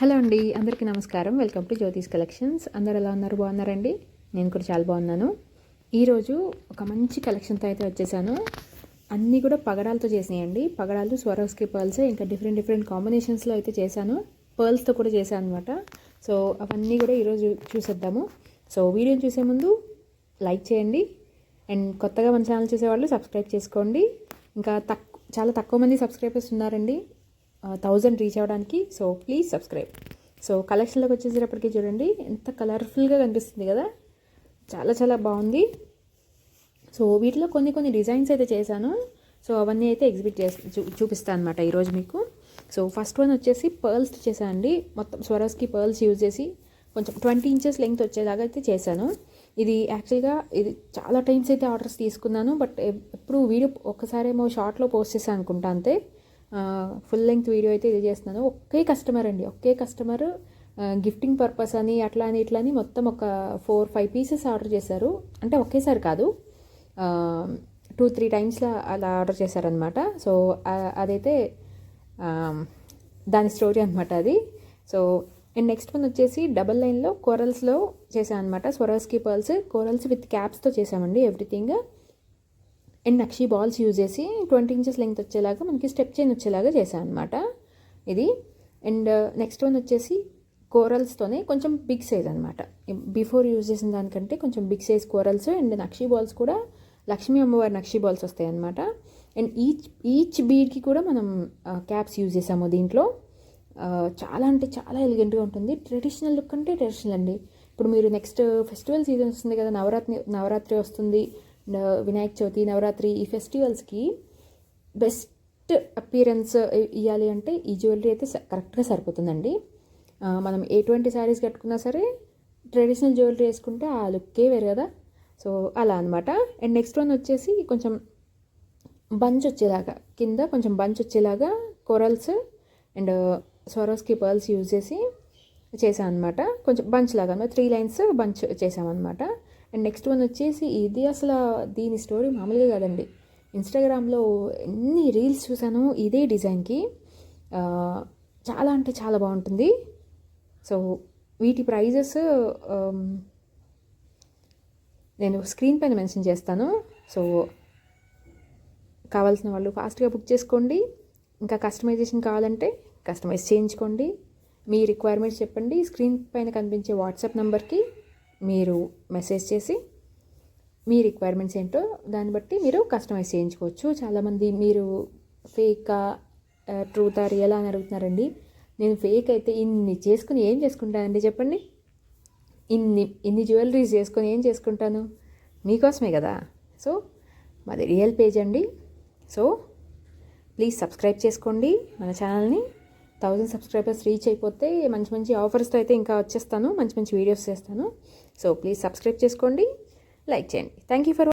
Hello అండి అందరికీ నమస్కారం. Welcome to Jyotish collections. అందరు ఎలా ఉన్నారు? బాగున్నారండి? నేను కూడా చాలా బాగున్నాను. ఈరోజు ఒక మంచి కలెక్షన్తో అయితే వచ్చేసాను. అన్నీ కూడా పగడాలతో చేసినాయండి. పగడాలు స్వరోస్కి పర్ల్స్ ఇంకా డిఫరెంట్ డిఫరెంట్ కాంబినేషన్స్లో అయితే చేశాను. పర్ల్స్తో కూడా చేశాను అనమాట సో అవన్నీ కూడా ఈరోజు చూసేద్దాము. సో వీడియోని చూసే ముందు లైక్ చేయండి. అండ్ కొత్తగా మన ఛానల్ చూసేవాళ్ళు సబ్స్క్రైబ్ చేసుకోండి. ఇంకా తక్ చాలా తక్కువ మంది సబ్స్క్రైబర్స్ ఉన్నారండి. థౌజండ్ రీచ్ అవ్వడానికి. సో ప్లీజ్ సబ్స్క్రైబ్ సో కలెక్షన్లోకి వచ్చేసేటప్పటికి చూడండి ఎంత కలర్ఫుల్గా కనిపిస్తుంది కదా. చాలా చాలా బాగుంది. సో వీటిలో కొన్ని కొన్ని డిజైన్స్ అయితే చేశాను. సో అవన్నీ అయితే ఎగ్జిబిట్ చేసి చూ చూపిస్తాను అనమాట ఈరోజు మీకు. సో ఫస్ట్ వన్ వచ్చేసి పర్ల్స్ చేశాను అండి. మొత్తం స్వరస్కి పర్ల్స్ యూజ్ చేసి కొంచెం ట్వంటీ ఇంచెస్ లెంగ్త్ వచ్చేలాగా అయితే చేశాను. ఇది యాక్చువల్గా ఇది చాలా టైమ్స్ అయితే ఆర్డర్స్ తీసుకున్నాను బట్ ఎప్పుడు వీడియో ఒక్కసారేమో షార్ట్లో పోస్ట్ చేశాను అనుకుంటా అంతే. ఫుల్ లెంగ్త్ వీడియో అయితే ఇది చేస్తున్నాను. ఒకే కస్టమర్ అండి. ఒకే కస్టమర్ గిఫ్టింగ్ పర్పస్ అని అట్లా అని ఇట్లా అని మొత్తం ఒక ఫోర్ ఫైవ్ పీసెస్ ఆర్డర్ చేశారు. అంటే ఒకేసారి కాదు. టూ త్రీ టైమ్స్లో అలా ఆర్డర్ చేశారనమాట సో అదైతే దాని స్టోరీ అనమాట అది. సో అండ్ నెక్స్ట్ వన్ వచ్చేసి డబల్ లైన్లో కోరల్స్లో చేశాను అనమాట స్వరస్కి పర్ల్స్ కోరల్స్ విత్ క్యాప్స్తో చేసామండి ఎవ్రీథింగ్ అండ్ నక్షి బాల్స్ యూజ్ చేసి ట్వంటీ ఇంచెస్ లెంగ్త్ వచ్చేలాగా మనకి స్టెప్ చైన్ వచ్చేలాగా చేశాను అనమాట ఇది అండ్ నెక్స్ట్ వన్ వచ్చేసి కోరల్స్తోనే కొంచెం బిగ్ సైజ్ అనమాట బిఫోర్ యూజ్ చేసిన దానికంటే కొంచెం బిగ్ సైజ్ కోరల్స్ అండ్ నక్షి బాల్స్ కూడా లక్ష్మీ అమ్మవారి నక్షి బాల్స్ వస్తాయి అనమాట అండ్ ఈచ్ ఈచ్ బీడ్కి కూడా మనం uh, క్యాప్స్ యూజ్ చేసాము దీంట్లో. Uh, చాలా అంటే చాలా ఎలిగెంట్గా ఉంటుంది. ట్రెడిషనల్ లుక్ అంటే ట్రెడిషనల్ అండి. ఇప్పుడు మీరు నెక్స్ట్ ఫెస్టివల్ సీజన్ వస్తుంది కదా నవరాత్రి నవరాత్రి వస్తుంది. వినాయక చవితి నవరాత్రి ఈ ఫెస్టివల్స్కి బెస్ట్ అపీరెన్స్ ఇవ్వాలి అంటే ఈ జ్యువెలరీ అయితే కరెక్ట్గా సరిపోతుందండి. మనం ఎటువంటి శారీస్ కట్టుకున్నా సరే ట్రెడిషనల్ జ్యువెలరీ వేసుకుంటే ఆ లుక్కే వేరు కదా. సో అలా అనమాట అండ్ నెక్స్ట్ వన్ వచ్చేసి కొంచెం బంచ్ వచ్చేలాగా కింద కొంచెం బంచ్ వచ్చేలాగా corals and Swarovski pearls use చేసి చేశాను అనమాట కొంచెం బంచ్ లాగా అనమాట త్రీ లైన్స్ బంచ్ చేసామన్నమాట అండ్ నెక్స్ట్ వన్ వచ్చేసి ఇది అసలు దీని స్టోరీ మామూలుగా కాదండి. ఇన్స్టాగ్రామ్లో ఎన్ని రీల్స్ చూశాను ఇదే డిజైన్కి చాలా అంటే చాలా బాగుంటుంది. సో వీటి ప్రైజెస్ um, నేను స్క్రీన్ పైన మెన్షన్ చేస్తాను. సో కావాల్సిన వాళ్ళు ఫాస్ట్గా బుక్ చేసుకోండి. ఇంకా కస్టమైజేషన్ కావాలంటే కస్టమైజ్ చేయించుకోండి. మీ రిక్వైర్మెంట్స్ చెప్పండి. స్క్రీన్ పైన కనిపించే వాట్సాప్ నెంబర్కి మీరు మెసేజ్ చేసి మీ రిక్వైర్మెంట్స్ ఏంటో దాన్ని బట్టి మీరు కస్టమైజ్ చేయించుకోవచ్చు. చాలామంది మీరు ఫేకా ట్రూతా రియలా అని అడుగుతున్నారండి. నేను ఫేక్ అయితే ఇన్ని చేసుకుని ఏం చేసుకుంటానండి చెప్పండి? ఇన్ని ఇన్ని జ్యువెలరీస్ చేసుకొని ఏం చేసుకుంటాను? మీకోసమే కదా? సో మాది రియల్ పేజ్ అండి. సో ప్లీజ్ సబ్స్క్రైబ్ చేసుకోండి మన ఛానల్ని థౌజండ్ సబ్స్క్రైబర్స్ రీచ్ అయిపోతే మంచి మంచి ఆఫర్స్తో అయితే ఇంకా వచ్చేస్తాను మంచి మంచి వీడియోస్ చేస్తాను. సో ప్లీజ్ సబ్స్క్రైబ్ చేసుకోండి లైక్ చేయండి. Thank you for